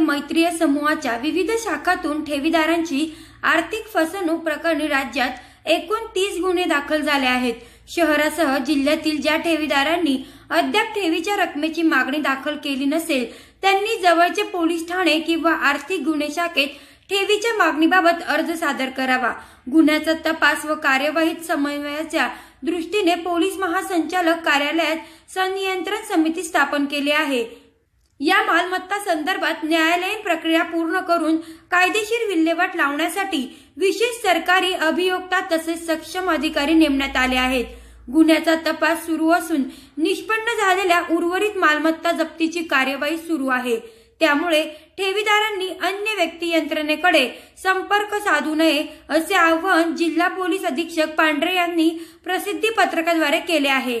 मैत्रीय समूहाच्या विविध शाखातून ठेवीदारांची आर्थिक फसवणूक प्रकरणी राज्यात एकूण तीस गुन्हे दाखल झाले आहेत. शहरासह जिल्ह्यातील ज्या ठेवीदारांनी अद्याप ठेवीच्या रकमेची मागणी दाखल केली नसेल त्यांनी जवळचे पोलीस ठाणे किंवा आर्थिक गुन्हे शाखेत ठेवीच्या मागणीबाबत अर्ज सादर करावा. गुन्ह्याचा तपास व कार्यवाहीत समन्वयाच्या दृष्टीने पोलीस महासंचालक कार्यालयात संनियंत्रण समिती स्थापन केली आहे. या मालमत्ता संदर्भात न्यायालयीन प्रक्रिया पूर्ण करून कायदेशीर विल्हेवाट लावण्यासाठी विशेष सरकारी अभियोक्ता तसेच सक्षम अधिकारी नेमण्यात आले आहेत. गुन्ह्याचा तपास सुरू असून निष्पन्न झालेल्या उर्वरित मालमत्ता जप्तीची कार्यवाही सुरू आहे. त्यामुळे ठेवीदारांनी अन्य व्यक्ती यंत्रणेकडे संपर्क साधू नये असे आवाहन जिल्हा पोलीस अधीक्षक पांढरे यांनी प्रसिद्धी पत्रकाद्वारे केले आहे.